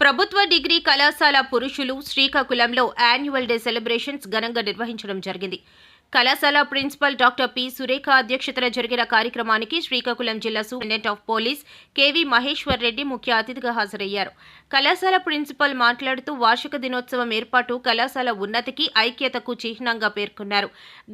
ప్రభుత్వ డిగ్రీ కళాశాల పురుషులు శ్రీకాకుళంలో యాన్యువల్ డే సెలబ్రేషన్స్ ఘనంగా నిర్వహించడం జరిగింది. కళాశాల ప్రిన్సిపల్ డాక్టర్ పి. సురేఖ అధ్యక్షతన జరిగిన కార్యక్రమానికి శ్రీకాకుళం జిల్లా superintendent of police KV Maheshwar Reddy ముఖ్య అతిథిగా హాజరయ్యారు. కళాశాల ప్రిన్సిపల్ మాట్లాడుతూ వార్షిక దినోత్సవం ఏర్పాటు కళాశాల ఉన్నతికి ఐక్యతకు చిహ్నంగా పేర్కొన్నారు.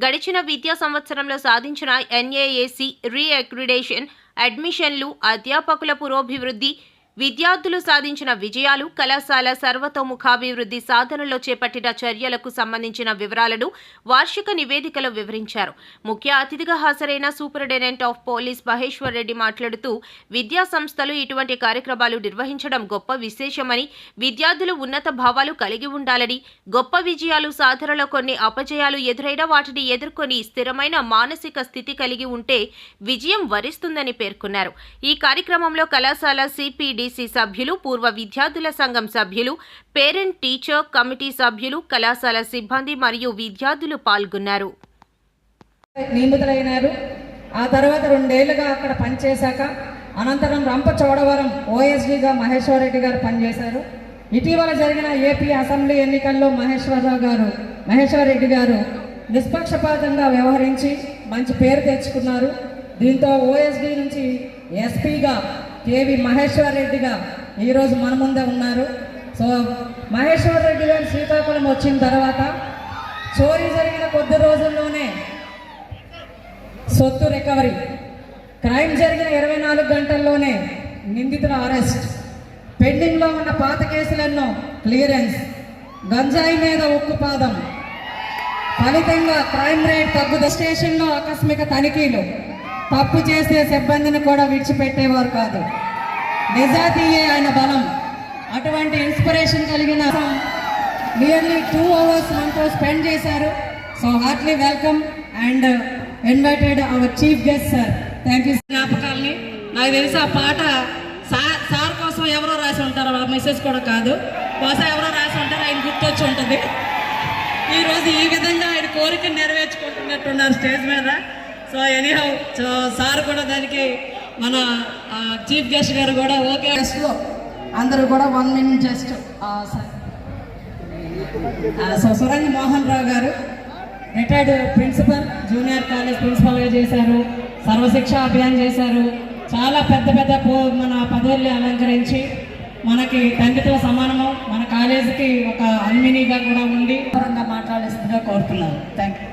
గడిచిన విద్యా సంవత్సరంలో సాధించిన ఎన్ఏఏసి రీఅక్రిడేషన్ అడ్మిషన్లు అధ్యాపకుల పురోభివృద్ధి విద్యార్థులు సాధించిన విజయాలు కళాశాల సర్వతోముఖాభివృద్ధి సాధనలో చేపట్టిన చర్యలకు సంబంధించిన వివరాలను వార్షిక నివేదికలో వివరించారు. ముఖ్య అతిథిగా హాజరైన superintendent of police Maheshwar Reddy మాట్లాడుతూ విద్యా సంస్థలు ఇటువంటి కార్యక్రమాలు నిర్వహించడం గొప్ప విశేషమని విద్యార్థులు ఉన్నత భావాలు కలిగి ఉండాలని గొప్ప విజయాలు సాధనలో కొన్ని అపజయాలు ఎదురైన వాటిని ఎదుర్కొని స్థిరమైన మానసిక స్థితి కలిగి ఉంటే విజయం వరిస్తుందని పేర్కొన్నారు. ఈ కార్యక్రమంలో కళాశాల సిపిడి సిపిడిసి సభ్యులు పూర్వ విద్యార్థుల సంఘం సభ్యులు పేరెంట్ టీచర్ కమిటీ సభ్యులు కళాశాల సిబ్బంది మరియు విద్యార్థులు పాల్గొన్నారు. నియమితులైనారు ఆ తర్వాత రెండేళ్ళుగా అక్కడ పనిచేశాక అనంతరం రంపచోడవరం ఓఎస్డీగా మహేశ్వరరెడ్డి గారు పనిచేశారు. ఇటీవల జరిగిన ఏపీ అసెంబ్లీ ఎన్నికల్లో మహేశ్వరరావు గారు మహేశ్వరరెడ్డి గారు నిష్పక్షపాతంగా వ్యవహరించి మంచి పేరు తెచ్చుకున్నారు. దీంతో ఓఎస్డీ నుంచి ఎస్పీగా కేవి మహేశ్వర్ రెడ్డిగా ఈరోజు మన ముందే ఉన్నారు. సో మహేశ్వర్ రెడ్డి గారు శ్రీకాకుళం వచ్చిన తర్వాత చోరీ జరిగిన కొద్ది రోజుల్లోనే సొత్తు రికవరీ. క్రైమ్ జరిగిన ఇరవై నాలుగు గంటల్లోనే నిందితుల అరెస్ట్. పెండింగ్లో ఉన్న పాత కేసులెన్నో క్లియరెన్స్. గంజాయి మీద ఉక్కుపాదం ఫలితంగా క్రైమ్ రేట్ తగ్గుద స్టేషన్లో ఆకస్మిక తనిఖీలు. తప్పు చేసే సిబ్బందిని కూడా విడిచిపెట్టేవారు కాదు. నిజాతీయే ఆయన బలం. అటువంటి ఇన్స్పిరేషన్ కలిగిన నియర్లీ టూ అవర్స్ మనతో స్పెండ్ చేశారు. So heartly welcome and invited our chief guest sir thank you జ్ఞాపకాలని నాకు తెలిసి ఆ పాట సార్ సార్ కోసం ఎవరో రాసి ఉంటారు ఆ మెసేజ్ కూడా కాదు. బహుశా ఎవరో రాసి ఉంటారు ఆయన గుర్తొచ్చి ఉంటుంది. ఈరోజు ఈ విధంగా ఆయన కోరిక నెరవేర్చుకుంటున్నట్టున్నారు స్టేజ్ మీద. సో ఎనీహౌ సో సార్ కూడా దానికి మన చీఫ్ గెస్ట్ గారు కూడా ఓకే గెస్ట్లో అందరూ కూడా one minute just so Surang Mohan Rao garu retired principal junior college ప్రిన్సిపల్గా చేశారు. సర్వశిక్ష అభియాన్ చేశారు. చాలా పెద్ద పెద్ద పో మన పదవుల్ని అలంకరించి మనకి తండ్రితో సమానము మన కాలేజీకి ఒక అల్మినీగా కూడా ఉండి పరంగా మాట్లాడేసిందిగా కోరుతున్నాను. Thank you